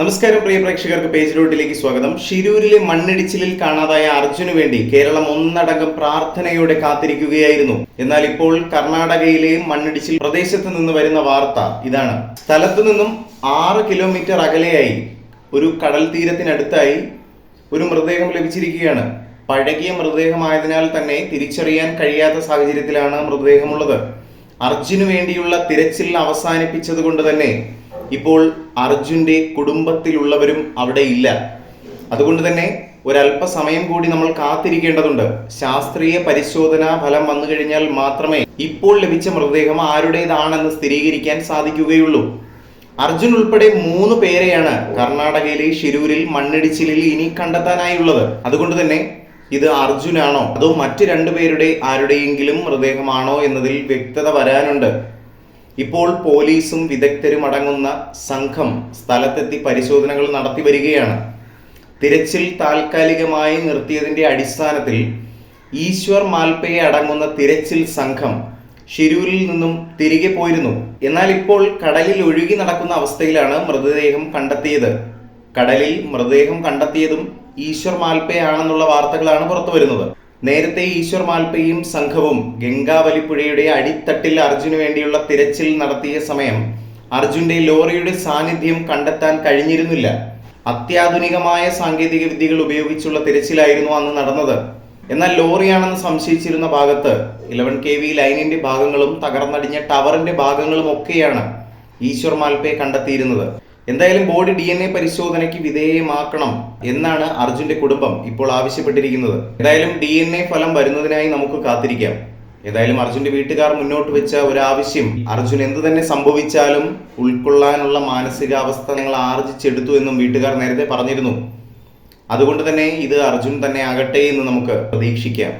നമസ്കാരം പ്രിയ പ്രേക്ഷകർക്ക് പേജ് റോട്ടിലേക്ക് സ്വാഗതം. ഷിരൂരിലെ മണ്ണിടിച്ചിലിൽ കാണാതായ അർജുനു വേണ്ടി കേരളം ഒന്നടങ്കം പ്രാർത്ഥനയോടെ കാത്തിരിക്കുകയായിരുന്നു. എന്നാൽ ഇപ്പോൾ കർണാടകയിലെ മണ്ണിടിച്ചിൽ പ്രദേശത്ത് നിന്ന് വരുന്ന വാർത്ത ഇതാണ്. സ്ഥലത്തു നിന്നും ആറ് കിലോമീറ്റർ അകലെയായി ഒരു കടൽ തീരത്തിനടുത്തായി ഒരു മൃതദേഹം ലഭിച്ചിരിക്കുകയാണ്. പഴകിയ മൃതദേഹമായതിനാൽ തന്നെ തിരിച്ചറിയാൻ കഴിയാത്ത സാഹചര്യത്തിലാണ് മൃതദേഹമുള്ളത്. അർജുനു വേണ്ടിയുള്ള തിരച്ചിൽ അവസാനിപ്പിച്ചത് കൊണ്ട് തന്നെ ഇപ്പോൾ അർജുന്റെ കുടുംബത്തിലുള്ളവരും അവിടെ ഇല്ല. അതുകൊണ്ട് തന്നെ ഒരല്പസമയം കൂടി നമ്മൾ കാത്തിരിക്കേണ്ടതുണ്ട്. ശാസ്ത്രീയ പരിശോധനാ ഫലം വന്നു കഴിഞ്ഞാൽ മാത്രമേ ഇപ്പോൾ ലഭിച്ച മൃതദേഹം ആരുടേതാണെന്ന് സ്ഥിരീകരിക്കാൻ സാധിക്കുകയുള്ളൂ. അർജുൻ ഉൾപ്പെടെ മൂന്ന് പേരെയാണ് കർണാടകയിലെ ഷിരൂരിൽ മണ്ണിടിച്ചിലിൽ ഇനി കണ്ടെത്താനായുള്ളത്. അതുകൊണ്ട് തന്നെ ഇത് അർജുനാണോ? അതോ മറ്റു രണ്ടുപേരുടെ ആരുടെയെങ്കിലും മൃതദേഹമാണോ എന്നതിൽ വ്യക്തത വരാനുണ്ട്. ഇപ്പോൾ പോലീസും വിദഗ്ധരും അടങ്ങുന്ന സംഘം സ്ഥലത്തെത്തി പരിശോധനകൾ നടത്തി വരികയാണ്. തിരച്ചിൽ താൽക്കാലികമായി നിർത്തിയതിന്റെ അടിസ്ഥാനത്തിൽ ഈശ്വർ മാൽപ്പയെ അടങ്ങുന്ന തിരച്ചിൽ സംഘം ഷിരൂരിൽ നിന്നും തിരികെ പോയിരുന്നു. എന്നാൽ ഇപ്പോൾ കടലിൽ ഒഴുകി നടക്കുന്ന അവസ്ഥയിലാണ് മൃതദേഹം കണ്ടെത്തിയത്. കടലിൽ മൃതദേഹം കണ്ടെത്തിയതും ഈശ്വർ മാൽപ്പയാണെന്നുള്ള വാർത്തകളാണ് പുറത്തു വരുന്നത് നേരത്തെ ഈശ്വർ മാൽപ്പയും സംഘവും ഗംഗാവലിപ്പുഴയുടെ അടിത്തട്ടിൽ അർജുന് വേണ്ടിയുള്ള തിരച്ചിൽ നടത്തിയ സമയം അർജുന്റെ ലോറിയുടെ സാന്നിധ്യം കണ്ടെത്താൻ കഴിഞ്ഞിരുന്നില്ല. അത്യാധുനികമായ സാങ്കേതിക വിദ്യകൾ ഉപയോഗിച്ചുള്ള തിരച്ചിലായിരുന്നു അന്ന് നടന്നത്. എന്നാൽ ലോറിയാണെന്ന് സംശയിച്ചിരുന്ന ഭാഗത്ത് ഇലവൻ കെ വി ലൈനിന്റെ ഭാഗങ്ങളും തകർന്നടിഞ്ഞ ടവറിന്റെ ഭാഗങ്ങളും ഒക്കെയാണ് ഈശ്വർ മാൽപ്പയെ കണ്ടെത്തിയിരുന്നത്. എന്തായാലും ബോഡി ഡി എൻ എ പരിശോധനയ്ക്ക് വിധേയമാക്കണം എന്നാണ് അർജുന്റെ കുടുംബം ഇപ്പോൾ ആവശ്യപ്പെട്ടിരിക്കുന്നത്. എന്തായാലും ഡി എൻ എ ഫലം വരുന്നതിനായി നമുക്ക് കാത്തിരിക്കാം. ഏതായാലും അർജുന്റെ വീട്ടുകാർ മുന്നോട്ട് വെച്ച ഒരു ആവശ്യം അർജുൻ എന്ത് തന്നെ സംഭവിച്ചാലും ഉൾക്കൊള്ളാനുള്ള മാനസികാവസ്ഥ ഞങ്ങൾ ആർജിച്ചെടുത്തു എന്നും വീട്ടുകാർ നേരത്തെ പറഞ്ഞിരുന്നു. അതുകൊണ്ട് തന്നെ ഇത് അർജുൻ തന്നെ ആകട്ടെ എന്ന് നമുക്ക് പ്രതീക്ഷിക്കാം.